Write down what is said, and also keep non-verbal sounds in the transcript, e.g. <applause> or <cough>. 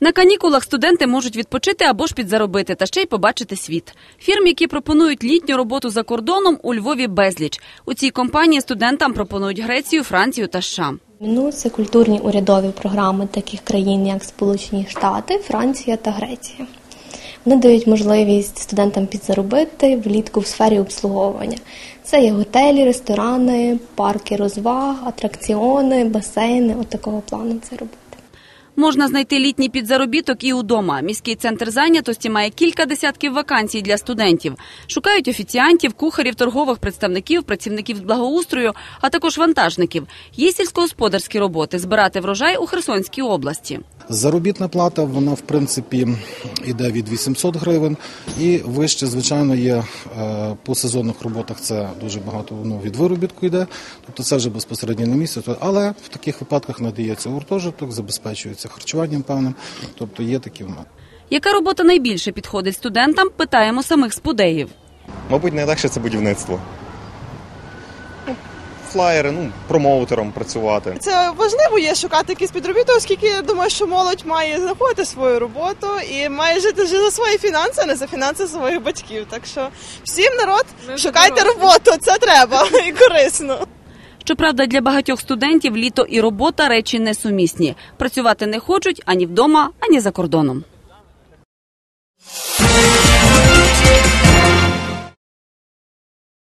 На канікулах студенти можуть відпочити або ж підзаробити та ще й побачити світ. Фірм, які пропонують літню роботу за кордоном, у Львові безліч. У цій компанії студентам пропонують Грецію, Францію та США. Ну, це культурні урядові програми таких країн, як Сполучені Штати, Франція та Греція. Вони дають можливість студентам підзаробити влітку в сфері обслуговування. Це є готелі, ресторани, парки розваг, атракціони, басейни. От такого плану це робити. Можна знайти літній підзаробіток і удома. Міський центр зайнятості має кілька десятків вакансій для студентів. Шукають офіціантів, кухарів, торгових представників, працівників з благоустрою, а також вантажників. Є сільськогосподарські роботи збирати врожай у Херсонській області. Заробітна плата, вона в принципі йде від 800 гривень і вище, звичайно, є е, по сезонних роботах це дуже багато ну, від виробітку йде, тобто це вже безпосередньо на місці. То- Але в таких випадках надається гуртожиток, забезпечується харчуванням певним, тобто є такі моменти. Яка робота найбільше підходить студентам? Питаємо самих спудеїв. Мабуть, найлегше це будівництво. Флаєри, ну, промоутером працювати. Це важливо є шукати якийсь підробіток, оскільки я думаю, що молодь має знаходити свою роботу і має жити вже за свої фінанси, а не за фінанси своїх батьків. Так що всім народ шукайте роботу, це треба <laughs> і корисно. Щоправда, для багатьох студентів літо і робота речі несумісні. Працювати не хочуть ані вдома, ані за кордоном.